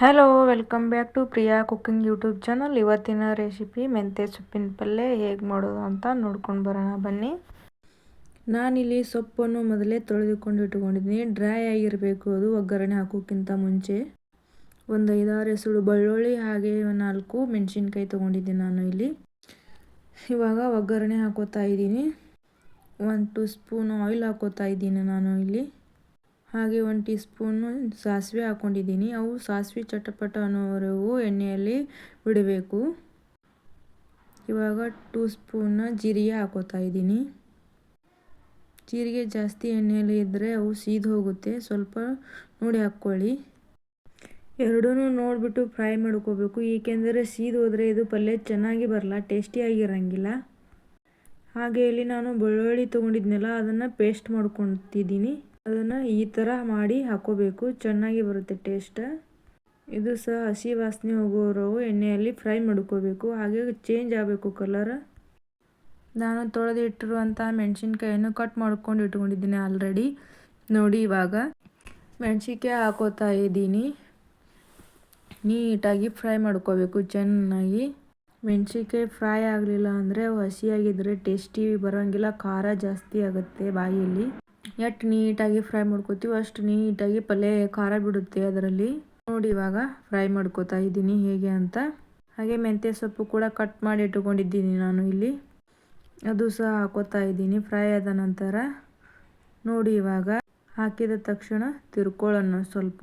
Hello welcome back to Priya cooking YouTube channel ಇವತ್ತಿನ recipe ಮೆಂತ್ಯ ಸೊಪ್ಪಿನ ಪಲ್ಯ ಹೇಗೆ ಮಾಡೋದು ಅಂತ ನೋಡ್ಕೊಂಡು ಬರೋಣ, ಬನ್ನಿ. ನಾನಿಲ್ಲಿ ಸೊಪ್ಪನ್ನು ಮೊದಲೇ ತೊಳೆದುಕೊಂಡು ಇಟ್ಕೊಂಡಿದ್ದೀನಿ. ಡ್ರೈ ಆಗಿರಬೇಕು ಅದು, ಒಗ್ಗರಣೆ ಹಾಕೋಕ್ಕಿಂತ ಮುಂಚೆ. ಒಂದು ಐದಾರು ಹೆಸರು ಬೆಳ್ಳುಳ್ಳಿ, ಹಾಗೆ ನಾಲ್ಕು ಮೆಣಸಿನ್ಕಾಯಿ ತೊಗೊಂಡಿದ್ದೀನಿ ನಾನು ಇಲ್ಲಿ. ಇವಾಗ ಒಗ್ಗರಣೆ ಹಾಕೋತಾ ಇದ್ದೀನಿ. ಒಂದು ಟೂ ಸ್ಪೂನ್ ಆಯಿಲ್ ಹಾಕೋತಾ ಇದ್ದೀನಿ ನಾನು ಇಲ್ಲಿ. ಹಾಗೆ ಒಂದು ಟೀ ಸ್ಪೂನು ಸಾಸಿವೆ ಹಾಕ್ಕೊಂಡಿದ್ದೀನಿ ಅವು ಸಾಸಿವೆ ಚಟಪಟ ಅನ್ನೋವರೆಗೂ ಎಣ್ಣೆಯಲ್ಲಿ ಬಿಡಬೇಕು. ಇವಾಗ ಟೂ ಸ್ಪೂನ್ ಜೀರಿಗೆ ಹಾಕೋತಾ ಇದ್ದೀನಿ. ಜೀರಿಗೆ ಜಾಸ್ತಿ ಎಣ್ಣೆಯಲ್ಲಿ ಇದ್ದರೆ ಅವು ಸೀದು ಹೋಗುತ್ತೆ. ಸ್ವಲ್ಪ ನೋಡಿ ಹಾಕ್ಕೊಳ್ಳಿ. ಎರಡೂ ನೋಡಿಬಿಟ್ಟು ಫ್ರೈ ಮಾಡ್ಕೋಬೇಕು. ಏಕೆಂದರೆ ಸೀದು ಹೋದರೆ ಇದು ಪಲ್ಯ ಚೆನ್ನಾಗಿ ಬರಲ್ಲ ಟೇಸ್ಟಿಯಾಗಿರೋಂಗಿಲ್ಲ ಹಾಗೆ ಇಲ್ಲಿ ನಾನು ಬೆಳ್ಳುಳ್ಳಿ ತೊಗೊಂಡಿದ್ನಲ್ಲ, ಅದನ್ನು ಪೇಸ್ಟ್ ಮಾಡ್ಕೊತಿದ್ದೀನಿ. ಅದನ್ನು ಈ ಥರ ಮಾಡಿ ಹಾಕೋಬೇಕು. ಚೆನ್ನಾಗಿ ಬರುತ್ತೆ ಟೇಸ್ಟ್ ಇದು ಸಹ ಹಸಿ ವಾಸನೆ ಹೋಗೋವರೆಗೂ ಎಣ್ಣೆಯಲ್ಲಿ ಫ್ರೈ ಮಾಡ್ಕೋಬೇಕು. ಹಾಗೆ ಚೇಂಜ್ ಆಗಬೇಕು ಕಲರ್ ನಾನು ತೊಳೆದಿಟ್ಟಿರುವಂಥ ಮೆಣಸಿನ್ಕಾಯನ್ನು ಕಟ್ ಮಾಡ್ಕೊಂಡು ಇಟ್ಕೊಂಡಿದ್ದೀನಿ ಆಲ್ರೆಡಿ ನೋಡಿ ಇವಾಗ ಮೆಣಸಿನ್ಕಾಯಿ ಹಾಕೋತಾ ಇದ್ದೀನಿ. ನೀಟಾಗಿ ಫ್ರೈ ಮಾಡ್ಕೋಬೇಕು, ಚೆನ್ನಾಗಿ. ಮೆಣಸಿನ್ಕಾಯಿ ಫ್ರೈ ಆಗಲಿಲ್ಲ ಅಂದರೆ ಹಸಿಯಾಗಿದ್ದರೆ ಟೇಸ್ಟಿ ಬರೋಂಗಿಲ್ಲ, ಖಾರ ಜಾಸ್ತಿ ಆಗುತ್ತೆ ಬಾಯಲ್ಲಿ. ಎಷ್ಟು ನೀಟಾಗಿ ಫ್ರೈ ಮಾಡ್ಕೋತೀವಿ ಅಷ್ಟು ನೀಟಾಗಿ ಪಲ್ಯ ಖಾರ ಬಿಡುತ್ತೆ ಅದರಲ್ಲಿ. ನೋಡಿ ಇವಾಗ ಫ್ರೈ ಮಾಡ್ಕೋತಾ ಇದ್ದೀನಿ ಹೇಗೆ ಅಂತ. ಹಾಗೆ ಮೆಂತ್ಯ ಸೊಪ್ಪು ಕೂಡ ಕಟ್ ಮಾಡಿ ಇಟ್ಕೊಂಡಿದ್ದೀನಿ ನಾನು ಇಲ್ಲಿ. ಅದು ಸಹ ಹಾಕೋತಾ ಇದ್ದೀನಿ ಫ್ರೈ ಆದ ನಂತರ. ನೋಡಿ ಇವಾಗ ಹಾಕಿದ ತಕ್ಷಣ ತಿರ್ಕೊಳ್ಳೋಣ ಸ್ವಲ್ಪ.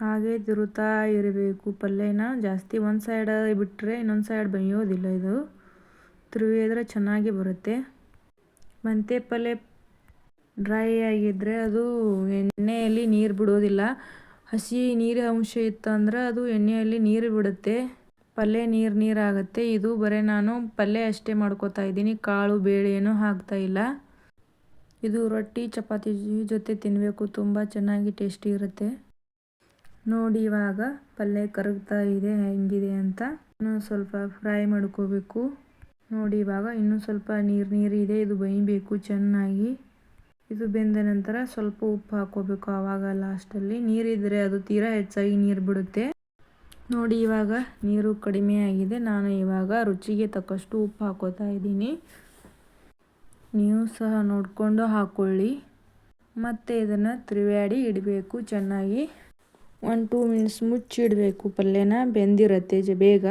ಹಾಗೆ ತಿರುತ್ತಾ ಇರಬೇಕು. ಪಲ್ಯನ ಜಾಸ್ತಿ ಒಂದು ಸೈಡ್ ಬಿಟ್ಟರೆ ಇನ್ನೊಂದು ಸೈಡ್ ಬೇಯೋದಿಲ್ಲ ಇದು. ತಿರುವಿದ್ರೆ ಚೆನ್ನಾಗಿ ಬರುತ್ತೆ. ಮೆಂತ್ಯ ಪಲ್ಯ ಡ್ರೈ ಆಗಿದ್ದರೆ ಅದು ಎಣ್ಣೆಯಲ್ಲಿ ನೀರು ಬಿಡೋದಿಲ್ಲ. ಹಸಿ ನೀರಿನ ಅಂಶ ಇತ್ತಂದ್ರೆ ಅದು ಎಣ್ಣೆಯಲ್ಲಿ ನೀರು ಬಿಡುತ್ತೆ. ಪಲ್ಯ ನೀರು ನೀರಾಗುತ್ತೆ ಇದು ಬರೀ ನಾನು ಪಲ್ಯ ಅಷ್ಟೇ ಮಾಡ್ಕೋತಾ ಇದ್ದೀನಿ. ಕಾಳು, ಬೇಳೆ ಏನೂ ಹಾಕ್ತಾ ಇಲ್ಲ. ಇದು ರೊಟ್ಟಿ, ಚಪಾತಿ ಜೊತೆ ತಿನ್ನಬೇಕು ತುಂಬ ಚೆನ್ನಾಗಿ ಟೇಸ್ಟಿ ಇರುತ್ತೆ. ನೋಡಿ ಇವಾಗ ಪಲ್ಯ ಕರಗ್ತಾ ಇದೆ, ಹೆಂಗಿದೆ ಅಂತ. ಇನ್ನೂ ಸ್ವಲ್ಪ ಫ್ರೈ ಮಾಡ್ಕೋಬೇಕು. ನೋಡಿ ಇವಾಗ ಇನ್ನೂ ಸ್ವಲ್ಪ ನೀರು ನೀರು ಇದೆ. ಇದು ಬೇಯಬೇಕು ಚೆನ್ನಾಗಿ. ಇದು ಬೆಂದ ನಂತರ ಸ್ವಲ್ಪ ಉಪ್ಪು ಹಾಕೋಬೇಕು ಆವಾಗ ಲಾಸ್ಟಲ್ಲಿ ನೀರಿದ್ದರೆ ಅದು ತೀರಾ ಹೆಚ್ಚಾಗಿ ನೀರು ಬಿಡುತ್ತೆ. ನೋಡಿ ಇವಾಗ ನೀರು ಕಡಿಮೆ ಆಗಿದೆ. ನಾನು ಇವಾಗ ರುಚಿಗೆ ತಕ್ಕಷ್ಟು ಉಪ್ಪು ಹಾಕೋತಾ ಇದ್ದೀನಿ. ನೀವು ಸಹ ನೋಡಿಕೊಂಡು ಹಾಕ್ಕೊಳ್ಳಿ ಮತ್ತು ಇದನ್ನು ತಿರುವಾಡಿ ಇಡಬೇಕು ಚೆನ್ನಾಗಿ. ಒನ್ ಟೂ ಮಿನಿಟ್ಸ್ ಮುಚ್ಚಿಡಬೇಕು ಪಲ್ಯನ ಬೆಂದಿರುತ್ತೆ ಬೇಗ.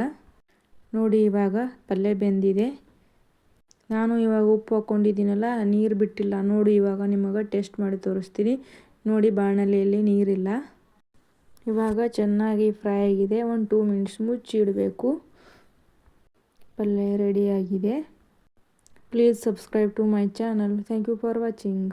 ನೋಡಿ ಇವಾಗ ಪಲ್ಯ ಬೆಂದಿದೆ. ನಾನು ಇವಾಗ ಉಪ್ಪು ಹಾಕ್ಕೊಂಡಿದ್ದೀನಲ್ಲ, ನೀರು ಬಿಟ್ಟಿಲ್ಲ. ನೋಡಿ ಇವಾಗ ನಿಮಗೆ ಟೇಸ್ಟ್ ಮಾಡಿ ತೋರಿಸ್ತೀನಿ. ನೋಡಿ ಬಾಣಲೆಯಲ್ಲಿ ನೀರಿಲ್ಲ. ಇವಾಗ ಚೆನ್ನಾಗಿ ಫ್ರೈ ಆಗಿದೆ. ಒಂದು ಟೂ ಮಿನಿಟ್ಸ್ ಮುಚ್ಚಿ ಇಡಬೇಕು. ಪಲ್ಯ ರೆಡಿಯಾಗಿದೆ please subscribe to my channel. Thank you for watching.